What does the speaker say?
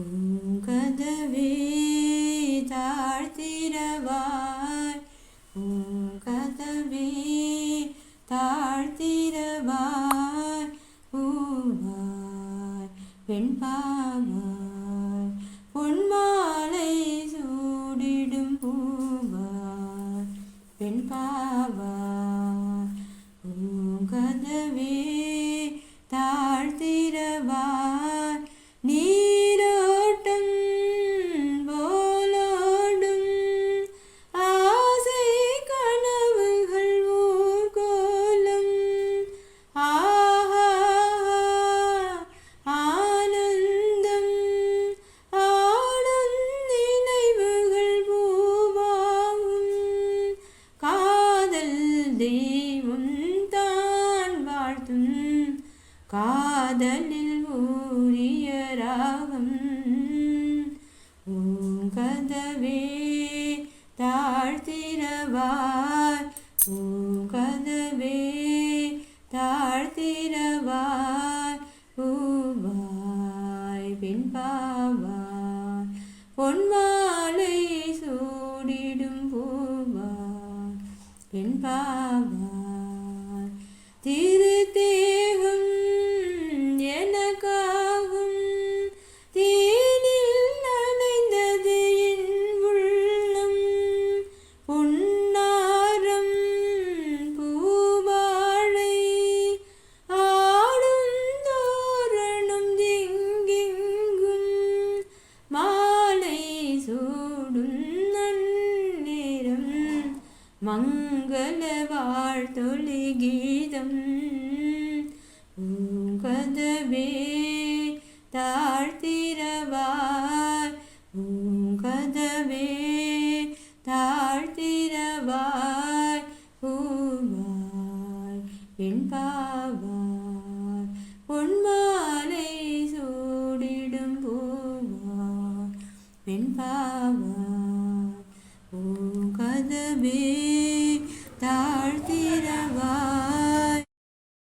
பூங்கதவே தாழ்த்திரவாய் பூங்கதவே தாழ்த்திரவாய் பூவாய் வெண்பாவாய் பொன்மாலை சூடிடும் பூவாய். வெண்பாவாய் பூங்கதவே தாழ்த்திரவாய் தான் காதலில் ஊரிய ராகம். பூங்கதவே தாழ்த்திரவாய் கதவே தாழ்த்திரவாய் பூவாய் பெண்பாவாய் பொன்மாலை சூடிடும் பூவாய் பெண்பாவாய் Tirete மங்கள வாழ்த்தொழி கீதம். கதவே தாழ்த்திரவார் கதவே தாழ்த்திரவாய். பூவாய் வெண்பாவாய் பொன்மாலை சூடிடும் பூவார் என்பாவார் ஓ கதவே பூங்கதவே தாழ்த்திரவாய்